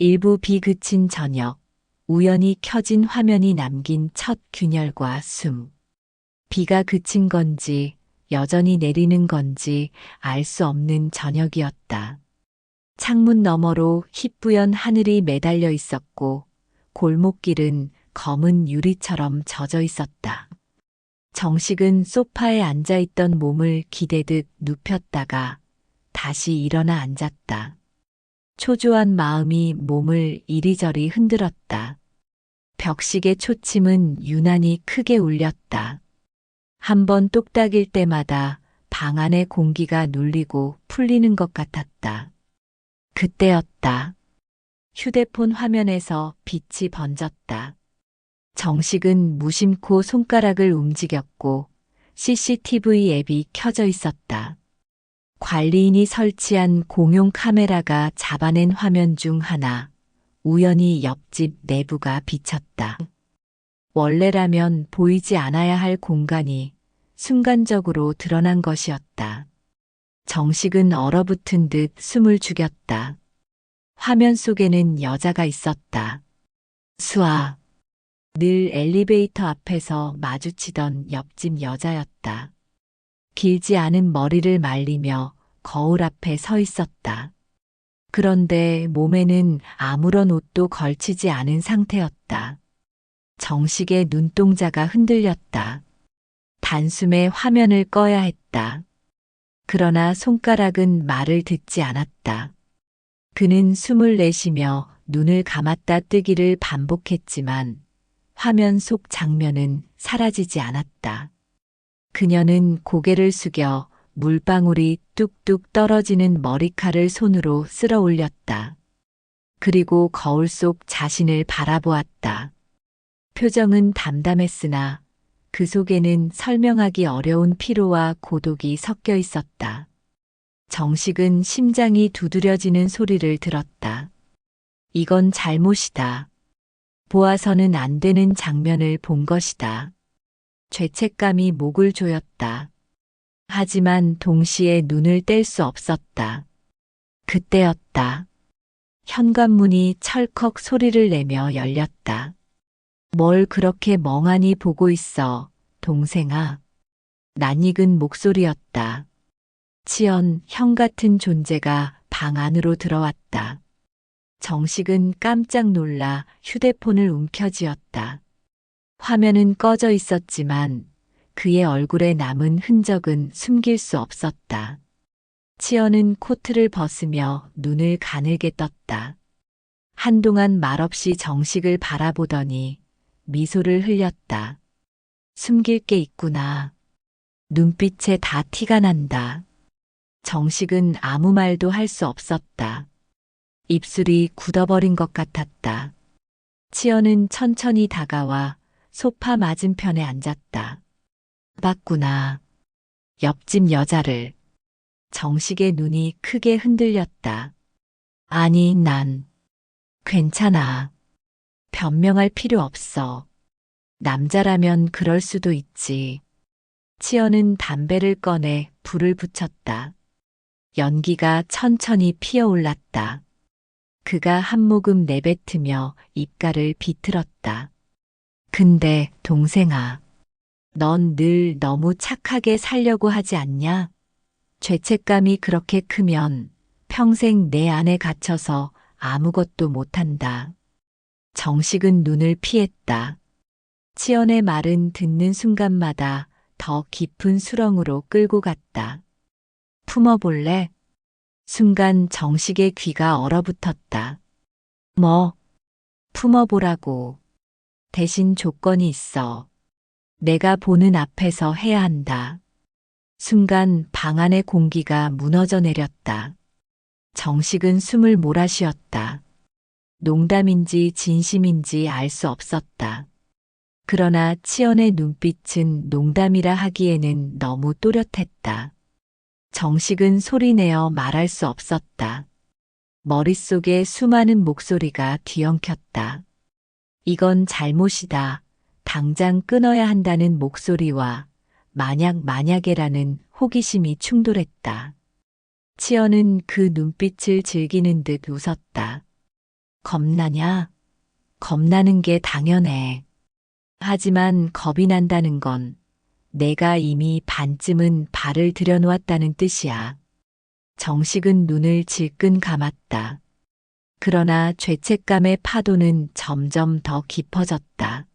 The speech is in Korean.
일부 비그친 저녁, 우연히 켜진 화면이 남긴 첫 균열과 숨. 비가 그친 건지, 여전히 내리는 건지 알 수 없는 저녁이었다. 창문 너머로 희뿌연 하늘이 매달려 있었고, 골목길은 검은 유리처럼 젖어 있었다. 정식은 소파에 앉아 있던 몸을 기대듯 눕혔다가 다시 일어나 앉았다. 초조한 마음이 몸을 이리저리 흔들었다. 벽식의 초침은 유난히 크게 울렸다. 한 번 똑딱일 때마다 방 안의 공기가 눌리고 풀리는 것 같았다. 그때였다. 휴대폰 화면에서 빛이 번졌다. 정식은 무심코 손가락을 움직였고 CCTV 앱이 켜져 있었다. 관리인이 설치한 공용 카메라가 잡아낸 화면 중 하나, 우연히 옆집 내부가 비쳤다. 원래라면 보이지 않아야 할 공간이 순간적으로 드러난 것이었다. 정식은 얼어붙은 듯 숨을 죽였다. 화면 속에는 여자가 있었다. 수아. 늘 엘리베이터 앞에서 마주치던 옆집 여자였다. 길지 않은 머리를 말리며 거울 앞에 서 있었다. 그런데 몸에는 아무런 옷도 걸치지 않은 상태였다. 정식의 눈동자가 흔들렸다. 단숨에 화면을 꺼야 했다. 그러나 손가락은 말을 듣지 않았다. 그는 숨을 내쉬며 눈을 감았다 뜨기를 반복했지만 화면 속 장면은 사라지지 않았다. 그녀는 고개를 숙여 물방울이 뚝뚝 떨어지는 머리칼을 손으로 쓸어 올렸다. 그리고 거울 속 자신을 바라보았다. 표정은 담담했으나 그 속에는 설명하기 어려운 피로와 고독이 섞여 있었다. 정식은 심장이 두드려지는 소리를 들었다. 이건 잘못이다. 보아서는 안 되는 장면을 본 것이다. 죄책감이 목을 조였다. 하지만 동시에 눈을 뗄 수 없었다. 그때였다. 현관문이 철컥 소리를 내며 열렸다. 뭘 그렇게 멍하니 보고 있어, 동생아. 낯익은 목소리였다. 치연, 형 같은 존재가 방 안으로 들어왔다. 정식은 깜짝 놀라 휴대폰을 움켜쥐었다. 화면은 꺼져 있었지만 그의 얼굴에 남은 흔적은 숨길 수 없었다. 치어는 코트를 벗으며 눈을 가늘게 떴다. 한동안 말없이 정식을 바라보더니 미소를 흘렸다. 숨길 게 있구나. 눈빛에 다 티가 난다. 정식은 아무 말도 할 수 없었다. 입술이 굳어버린 것 같았다. 치어는 천천히 다가와 소파 맞은편에 앉았다. 봤구나. 옆집 여자를. 정식의 눈이 크게 흔들렸다. 아니, 난. 괜찮아. 변명할 필요 없어. 남자라면 그럴 수도 있지. 치어는 담배를 꺼내 불을 붙였다. 연기가 천천히 피어올랐다. 그가 한 모금 내뱉으며 입가를 비틀었다. 근데, 동생아. 넌 늘 너무 착하게 살려고 하지 않냐? 죄책감이 그렇게 크면 평생 내 안에 갇혀서 아무것도 못한다. 정식은 눈을 피했다. 치연의 말은 듣는 순간마다 더 깊은 수렁으로 끌고 갔다. 품어볼래? 순간 정식의 귀가 얼어붙었다. 뭐? 품어보라고. 대신 조건이 있어. 내가 보는 앞에서 해야 한다. 순간 방 안의 공기가 무너져 내렸다. 정식은 숨을 몰아쉬었다. 농담인지 진심인지 알 수 없었다. 그러나 치연의 눈빛은 농담이라 하기에는 너무 또렷했다. 정식은 소리내어 말할 수 없었다. 머릿속에 수많은 목소리가 뒤엉켰다. 이건 잘못이다. 당장 끊어야 한다는 목소리와 만약 만약에라는 호기심이 충돌했다. 치어는 그 눈빛을 즐기는 듯 웃었다. 겁나냐? 겁나는 게 당연해. 하지만 겁이 난다는 건 내가 이미 반쯤은 발을 들여놓았다는 뜻이야. 정식은 눈을 질끈 감았다. 그러나 죄책감의 파도는 점점 더 깊어졌다.